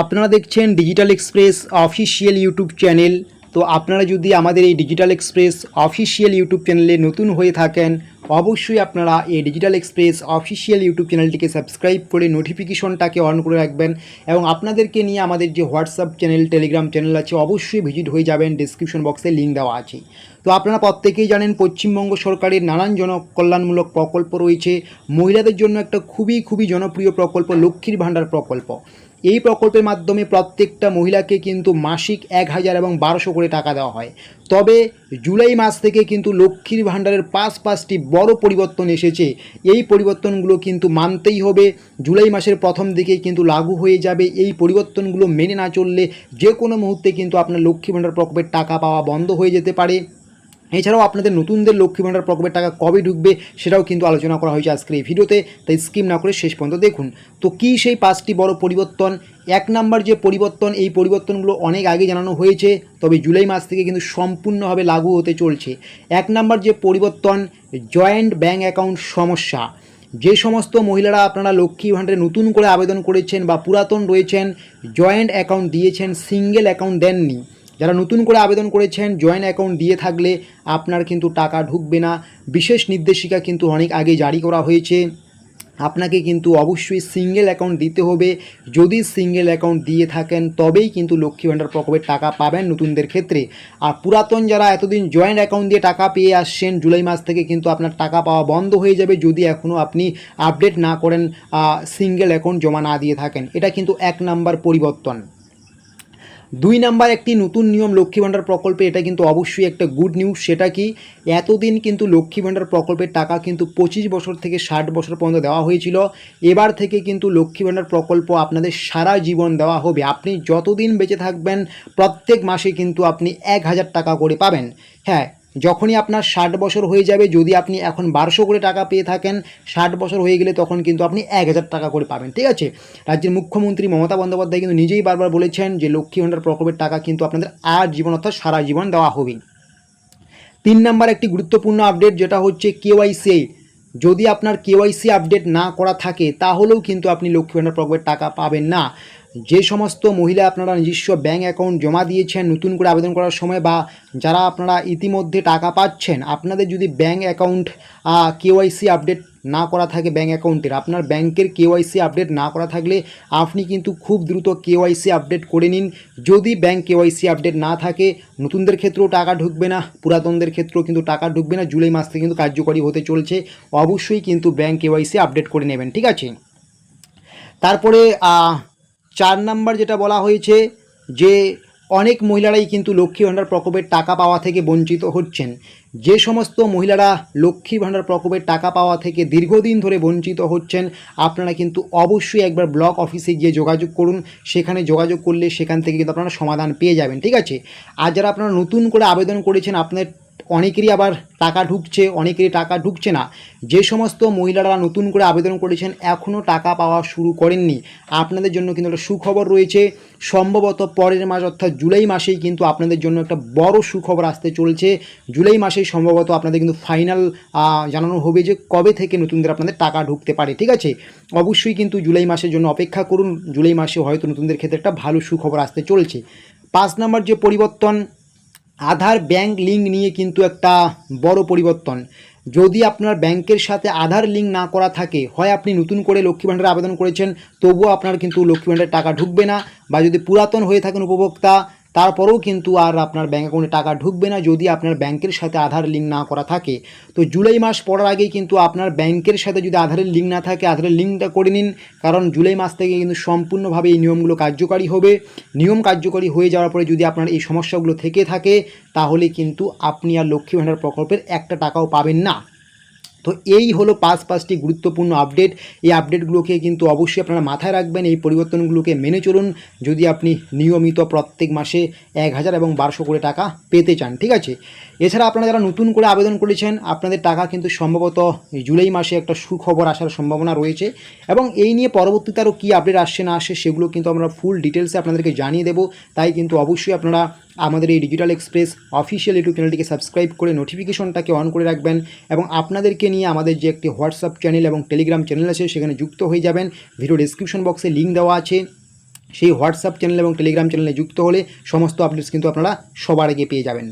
আপনারা দেখছেন Digital Express official YouTube channel তো আপনারা যদি আমাদের এই ডিজিটাল এক্সপ্রেস অফিসিয়াল ইউটিউব চ্যানেলে নতুন হয়ে থাকেন, অবশ্যই আপনারা এই ডিজিটাল এক্সপ্রেস অফিসিয়াল ইউটিউব চ্যানেলটিকে সাবস্ক্রাইব করে নোটিফিকেশনটাকে অন করে রাখবেন এবং আপনাদেরকে নিয়ে আমাদের যে হোয়াটসঅ্যাপ চ্যানেল টেলিগ্রাম চ্যানেল আছে, অবশ্যই ভিজিট হয়ে যাবেন ডিসক্রিপশন বক্সে লিঙ্ক দেওয়া আছে। তো আপনারা প্রত্যেকেই জানেন পশ্চিমবঙ্গ সরকারের নানান জনকল্যাণমূলক প্রকল্প রয়েছে। মহিলাদের জন্য একটা খুবই খুবই জনপ্রিয় প্রকল্প, লক্ষ্মীর ভাণ্ডার প্রকল্প। এই প্রকল্পের মাধ্যমে প্রত্যেকটা মহিলাকে কিন্তু মাসিক এক হাজার এবং বারোশো করে টাকা দেওয়া হয়। তবে জুলাই মাস থেকে কিন্তু লক্ষ্মীর ভাণ্ডারের পাঁচ পাঁচটি বড় পরিবর্তন এসেছে। এই পরিবর্তনগুলো কিন্তু মানতেই হবে। জুলাই মাসের প্রথম দিকে কিন্তু লাগু হয়ে যাবে। এই পরিবর্তনগুলো মেনে না চললে যে কোনো মুহূর্তে কিন্তু আপনার লক্ষ্মী ভাণ্ডার প্রকল্পের টাকা পাওয়া বন্ধ হয়ে যেতে পারে। এছাড়াও আপনাদের নতুনদের লক্ষ্মী ভাণ্ডার প্রকল্পের টাকা কবে ঢুকবে সেটাও কিন্তু আলোচনা করা হয়েছে আজকের এই ভিডিওতে, তাই স্কিম না করে শেষ পর্যন্ত দেখুন। তো কী সেই পাঁচটি বড় পরিবর্তন? এক নাম্বার যে পরিবর্তন, এই পরিবর্তনগুলো অনেক আগে জানানো হয়েছে, তবে জুলাই মাস থেকে কিন্তু সম্পূর্ণভাবে লাগু হতে চলছে। এক নাম্বার যে পরিবর্তন, জয়েন্ট ব্যাঙ্ক অ্যাকাউন্ট সমস্যা। যে সমস্ত মহিলারা আপনারা লক্ষ্মী ভাণ্ডারে নতুন করে আবেদন করেছেন বা পুরাতন রয়েছেন, জয়েন্ট অ্যাকাউন্ট দিয়েছেন, সিঙ্গেল অ্যাকাউন্ট দেননি। যারা নতুন করে আবেদন করেছেন জয়েন্ট অ্যাকাউন্ট দিয়ে থাকলে আপনার কিন্তু টাকা ঢুকবে না। বিশেষ নির্দেশিকা কিন্তু অনেক আগে জারি করা হয়েছে। আপনাকে কিন্তু অবশ্যই সিঙ্গেল অ্যাকাউন্ট দিতে হবে। যদি সিঙ্গেল অ্যাকাউন্ট দিয়ে থাকেন, তবেই কিন্তু লক্ষ্মী ভাণ্ডার প্রকল্পের টাকা পাবেন নতুনদের ক্ষেত্রে। আর পুরাতন যারা এতদিন জয়েন্ট অ্যাকাউন্ট দিয়ে টাকা পেয়ে আসছেন, জুলাই মাস থেকে কিন্তু আপনার টাকা পাওয়া বন্ধ হয়ে যাবে যদি এখনও আপনি আপডেট না করেন সিঙ্গেল অ্যাকাউন্ট জমা না দিয়ে থাকেন। এটা কিন্তু এক নাম্বার পরিবর্তন। দুই নাম্বার একটি নতুন নিয়ম লক্ষ্মী ভাণ্ডার প্রকল্পে, এটা কিন্তু অবশ্যই একটা গুড নিউজ সেটা কি? এতদিন কিন্তু লক্ষ্মী ভাণ্ডার প্রকল্পের টাকা কিন্তু পঁচিশ বছর থেকে ষাট বছর পর্যন্ত দেওয়া হয়েছিল। এবার থেকে কিন্তু লক্ষ্মী ভাণ্ডার প্রকল্প আপনাদের সারা জীবন দেওয়া হবে। আপনি যতদিন বেঁচে থাকবেন, প্রত্যেক মাসে কিন্তু আপনি এক হাজার টাকা করে পাবেন। হ্যাঁ যখনই আপনার ষাট বছর হয়ে যাবে, যদি আপনি এখন বারোশো করে টাকা পেয়ে থাকেন, ষাট বছর হয়ে গেলে তখন কিন্তু আপনি এক হাজার টাকা করে পাবেন, ঠিক আছে? রাজ্যের মুখ্যমন্ত্রী মমতা বন্দ্যোপাধ্যায় কিন্তু নিজেই বারবার বলেছেন যে লক্ষ্মী ভাণ্ডার প্রকল্পের টাকা কিন্তু আপনাদের আর জীবন, অর্থাৎ সারা জীবন দেওয়া হবে। তিন নাম্বার একটি গুরুত্বপূর্ণ আপডেট যেটা হচ্ছে কেওয়াইসি যদি আপনার কেওয়াইসি আপডেট না করা থাকে, তাহলেও কিন্তু আপনি লক্ষ্মী ভাণ্ডার প্রকল্পের টাকা পাবেন না। যে সমস্ত মহিলা আপনারা নিজস্ব ব্যাঙ্ক অ্যাকাউন্ট জমা দিয়েছেন, নতুন করে আবেদন করার সময় বা যারা আপনারা ইতিমধ্যে টাকা পাচ্ছেন, আপনাদের যদি ব্যাঙ্ক অ্যাকাউন্ট কেওয়াইসি আপডেট না করা থাকে ব্যাঙ্ক অ্যাকাউন্টের আপনার ব্যাংকের কেওয়াইসি আপডেট না করা থাকলে আপনি কিন্তু খুব দ্রুত কেওয়াইসি আপডেট করে নিন। যদি ব্যাঙ্ক কেওয়াইসি আপডেট না থাকে, নতুনদের ক্ষেত্রেও টাকা ঢুকবে না, পুরাতনদের ক্ষেত্রেও কিন্তু টাকা ঢুকবে না, জুলাই মাস থেকে কিন্তু কার্যকরী হতে চলছে, অবশ্যই কিন্তু ব্যাঙ্ক কেওয়াইসি আপডেট করে নেবেন, ঠিক আছে? তারপরে চার নাম্বার যেটা বলা হয়েছে যে অনেক মহিলারাই কিন্তু লক্ষ্মী ভাণ্ডার প্রকল্পের টাকা পাওয়া থেকে বঞ্চিত হচ্ছেন। যে সমস্ত মহিলারা লক্ষ্মী ভাণ্ডার প্রকল্পের টাকা পাওয়া থেকে দীর্ঘদিন ধরে বঞ্চিত হচ্ছেন, আপনারা কিন্তু অবশ্যই একবার ব্লক অফিসে গিয়ে যোগাযোগ করুন। সেখানে যোগাযোগ করলে সেখান থেকে কিন্তু আপনারা সমাধান পেয়ে যাবেন, ঠিক আছে? আর যারা আপনারা নতুন করে আবেদন করেছেন আপনার অনেকেরই আবার টাকা ঢুকছে, অনেকেরই টাকা ঢুকছে না। যে সমস্ত মহিলারা নতুন করে আবেদন করেছেন এখনও টাকা পাওয়া শুরু করেননি। আপনাদের জন্য কিন্তু একটা সুখবর রয়েছে। সম্ভবত পরের মাস অর্থাৎ জুলাই মাসেই কিন্তু আপনাদের জন্য একটা বড় সুখবর আসতে চলছে। জুলাই মাসেই সম্ভবত আপনাদের কিন্তু ফাইনাল জানানো হবে যে কবে থেকে নতুনদের আপনাদের টাকা ঢুকতে পারে, ঠিক আছে? অবশ্যই কিন্তু জুলাই মাসের জন্য অপেক্ষা করুন। জুলাই মাসে হয়তো নতুনদের ক্ষেত্রে একটা ভালো সুখবর আসতে চলছে। পাঁচ নম্বর যে পরিবর্তন আধার ব্যাংক লিঙ্ক নিয়ে কিন্তু একটা বড় পরিবর্তন। যদি আপনার ব্যাংকের সাথে আধার লিঙ্ক না করা থাকে, হয় আপনি নতুন করে লক্ষ্মী ভাণ্ডারে আবেদন করেছেন, তবুও আপনার কিন্তু লক্ষ্মী ভাণ্ডারে টাকা ঢুকবে না বা যদি পুরাতন হয়ে থাকেন উপভোক্তা তারপরেও কিন্তু আর আপনার ব্যাঙ্ক অ্যাকাউন্টে টাকা ঢুকবে না যদি আপনার ব্যাংকের সাথে আধার লিঙ্ক না করা থাকে। তো জুলাই মাস পড়ার আগেই কিন্তু আপনার ব্যাংকের সাথে যদি আধারের লিঙ্ক না থাকে, আধারের লিঙ্কটা করে নিন। কারণ জুলাই মাস থেকে কিন্তু সম্পূর্ণভাবে এই নিয়মগুলো কার্যকারী হবে। নিয়ম কার্যকরী হয়ে যাওয়ার পরে যদি আপনার এই সমস্যাগুলো থেকে থাকে, তাহলে কিন্তু আপনি আর লক্ষ্মী ভাণ্ডার প্রকল্পের একটা টাকাও পাবেন না। তো এই হলো পাঁচ পাঁচটি গুরুত্বপূর্ণ আপডেট এই আপডেটগুলোকে কিন্তু অবশ্যই আপনারা মাথায় রাখবেন, এই পরিবর্তনগুলোকে মেনে চলুন। যদি আপনি নিয়মিত প্রত্যেক মাসে এক হাজার এবং বারোশো করে টাকা পেতে চান, ঠিক আছে? এছাড়া আপনারা যারা নতুন করে আবেদন করেছেন, আপনাদের টাকা কিন্তু সম্ভবত জুলাই মাসে একটা সুখবর আসার সম্ভাবনা রয়েছে। এবং এই নিয়ে পরবর্তীতে আরও কী আপডেট আসছে না আসে সেগুলো কিন্তু আমরা ফুল ডিটেলসে আপনাদেরকে জানিয়ে দেবো। তাই কিন্তু অবশ্যই আপনারা আমাদের এই ডিজিটাল এক্সপ্রেস অফিসিয়াল ইউটিউব চ্যানেলটিকে সাবস্ক্রাইব করে নোটিফিকেশনটাকে অন করে রাখবেন এবং আপনাদেরকে নিয়ে আমাদের যে একটি হোয়াটসঅ্যাপ চ্যানেল এবং টেলিগ্রাম চ্যানেল আছে, সেখানে যুক্ত হয়ে যাবেন। ভিডিও ডিসক্রিপশন বক্সে লিঙ্ক দেওয়া আছে। সেই হোয়াটসঅ্যাপ চ্যানেল এবং টেলিগ্রাম চ্যানেলে যুক্ত হলে সমস্ত আপডেটস কিন্তু আপনারা সবার আগে পেয়ে যাবেন।